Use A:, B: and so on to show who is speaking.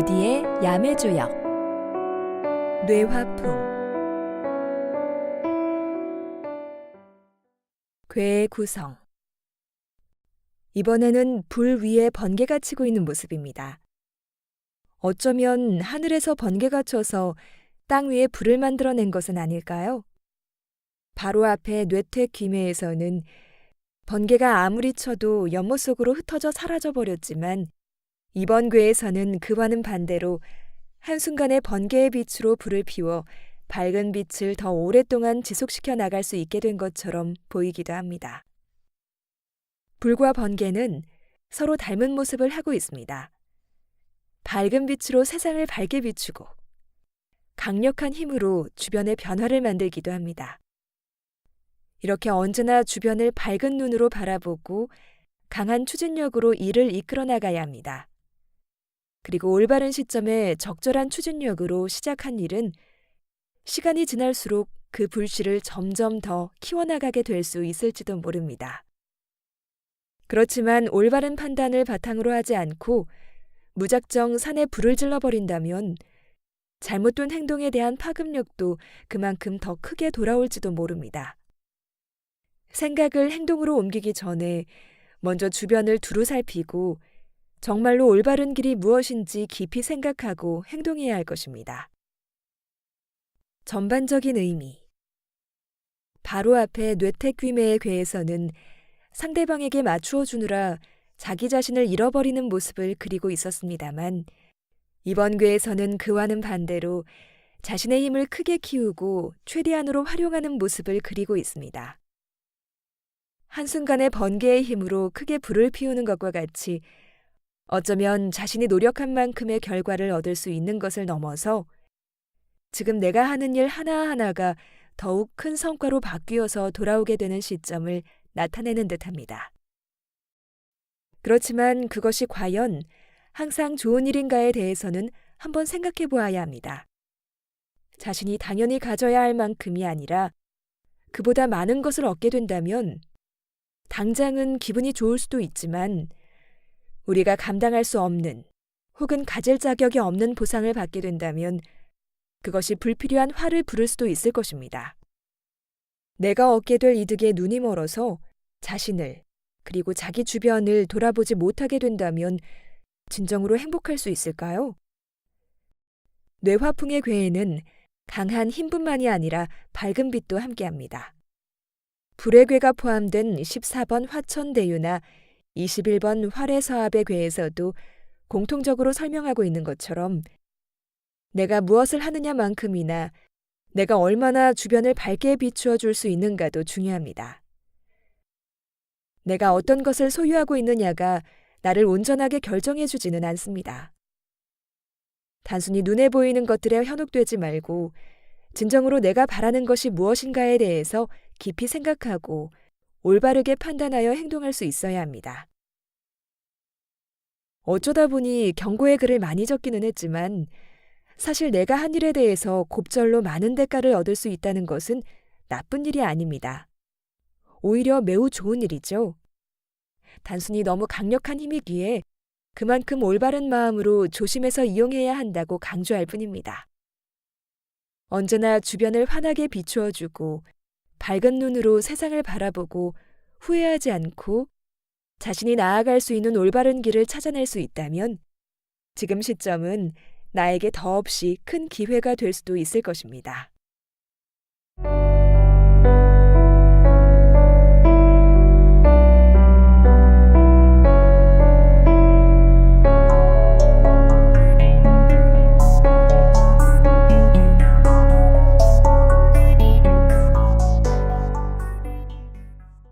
A: 부디의 야매주역 뇌화풍 괴의 구성 이번에는 불 위에 번개가 치고 있는 모습입니다. 어쩌면 하늘에서 번개가 쳐서 땅 위에 불을 만들어낸 것은 아닐까요? 바로 앞에 뇌퇴 귀매에서는 번개가 아무리 쳐도 연못 속으로 흩어져 사라져 버렸지만 이번 궤에서는 그와는 반대로 한순간에 번개의 빛으로 불을 피워 밝은 빛을 더 오랫동안 지속시켜 나갈 수 있게 된 것처럼 보이기도 합니다. 불과 번개는 서로 닮은 모습을 하고 있습니다. 밝은 빛으로 세상을 밝게 비추고 강력한 힘으로 주변의 변화를 만들기도 합니다. 이렇게 언제나 주변을 밝은 눈으로 바라보고 강한 추진력으로 일을 이끌어 나가야 합니다. 그리고 올바른 시점에 적절한 추진력으로 시작한 일은 시간이 지날수록 그 불씨를 점점 더 키워나가게 될 수 있을지도 모릅니다. 그렇지만 올바른 판단을 바탕으로 하지 않고 무작정 산에 불을 질러버린다면 잘못된 행동에 대한 파급력도 그만큼 더 크게 돌아올지도 모릅니다. 생각을 행동으로 옮기기 전에 먼저 주변을 두루 살피고 정말로 올바른 길이 무엇인지 깊이 생각하고 행동해야 할 것입니다. 전반적인 의미 바로 앞에 뇌택귀매의 괴에서는 상대방에게 맞추어 주느라 자기 자신을 잃어버리는 모습을 그리고 있었습니다만 이번 괴에서는 그와는 반대로 자신의 힘을 크게 키우고 최대한으로 활용하는 모습을 그리고 있습니다. 한순간의 번개의 힘으로 크게 불을 피우는 것과 같이 어쩌면 자신이 노력한 만큼의 결과를 얻을 수 있는 것을 넘어서 지금 내가 하는 일 하나하나가 더욱 큰 성과로 바뀌어서 돌아오게 되는 시점을 나타내는 듯 합니다. 그렇지만 그것이 과연 항상 좋은 일인가에 대해서는 한번 생각해 보아야 합니다. 자신이 당연히 가져야 할 만큼이 아니라 그보다 많은 것을 얻게 된다면 당장은 기분이 좋을 수도 있지만 우리가 감당할 수 없는 혹은 가질 자격이 없는 보상을 받게 된다면 그것이 불필요한 화를 부를 수도 있을 것입니다. 내가 얻게 될 이득에 눈이 멀어서 자신을 그리고 자기 주변을 돌아보지 못하게 된다면 진정으로 행복할 수 있을까요? 뇌화풍의 괴에는 강한 힘뿐만이 아니라 밝은 빛도 함께합니다. 불의 괴가 포함된 14번 화천대유나 21번 활해서합의 괴에서도 공통적으로 설명하고 있는 것처럼 내가 무엇을 하느냐만큼이나 내가 얼마나 주변을 밝게 비추어 줄 수 있는가도 중요합니다. 내가 어떤 것을 소유하고 있느냐가 나를 온전하게 결정해 주지는 않습니다. 단순히 눈에 보이는 것들에 현혹되지 말고 진정으로 내가 바라는 것이 무엇인가에 대해서 깊이 생각하고 올바르게 판단하여 행동할 수 있어야 합니다. 어쩌다 보니 경고의 글을 많이 적기는 했지만 사실 내가 한 일에 대해서 곱절로 많은 대가를 얻을 수 있다는 것은 나쁜 일이 아닙니다. 오히려 매우 좋은 일이죠. 단순히 너무 강력한 힘이기에 그만큼 올바른 마음으로 조심해서 이용해야 한다고 강조할 뿐입니다. 언제나 주변을 환하게 비추어주고 밝은 눈으로 세상을 바라보고 후회하지 않고 자신이 나아갈 수 있는 올바른 길을 찾아낼 수 있다면 지금 시점은 나에게 더없이 큰 기회가 될 수도 있을 것입니다.